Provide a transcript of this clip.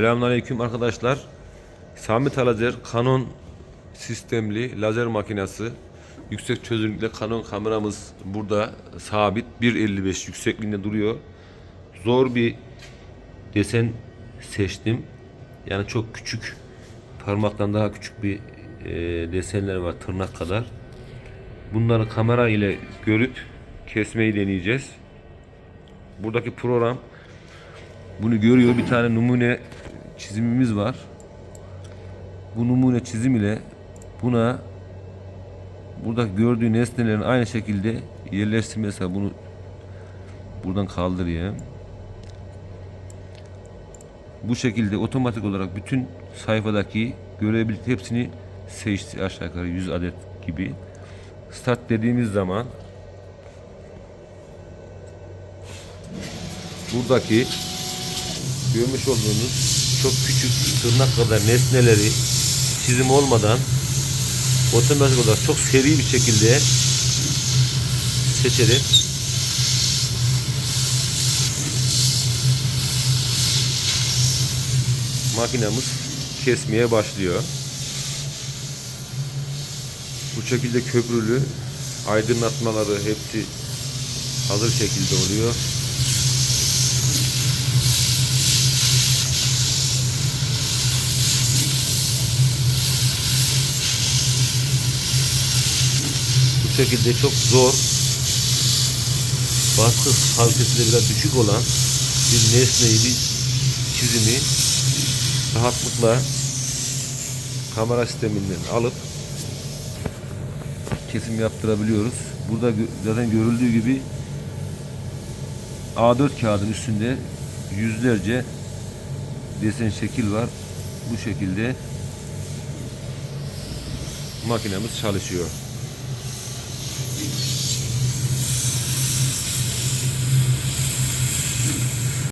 Selamünaleyküm arkadaşlar. Sami Talazer Canon sistemli lazer makinesi. Yüksek çözünürlükle Canon kameramız burada sabit 1.55 yüksekliğinde duruyor. Zor bir desen seçtim. Yani çok küçük parmaktan daha küçük bir e, desenler var tırnak kadar. Bunları kamera ile görüp kesmeyi deneyeceğiz. Buradaki program bunu görüyor. Bir tane numune çizimimiz var. Bu numune çizim ile buna burada gördüğü nesnelerin aynı şekilde yerleştirme mesela bunu buradan kaldırayım. Bu şekilde otomatik olarak bütün sayfadaki görebilir hepsini seçti aşağı yukarı 100 adet gibi. Start dediğimiz zaman buradaki görmüş olduğunuz çok küçük tırnak kadar nesneleri çizim olmadan otomatik olarak çok seri bir şekilde seçerek makinamız kesmeye başlıyor. Bu şekilde köprülü aydınlatmaları hepsi hazır şekilde oluyor. Şekilde çok zor baskı kalitesi de biraz düşük olan bir nesneyi bir çizimi rahatlıkla kamera sisteminden alıp kesim yaptırabiliyoruz. Burada zaten görüldüğü gibi A4 kağıdın üstünde yüzlerce desen şekil var. Bu şekilde makinemiz çalışıyor. Thank you.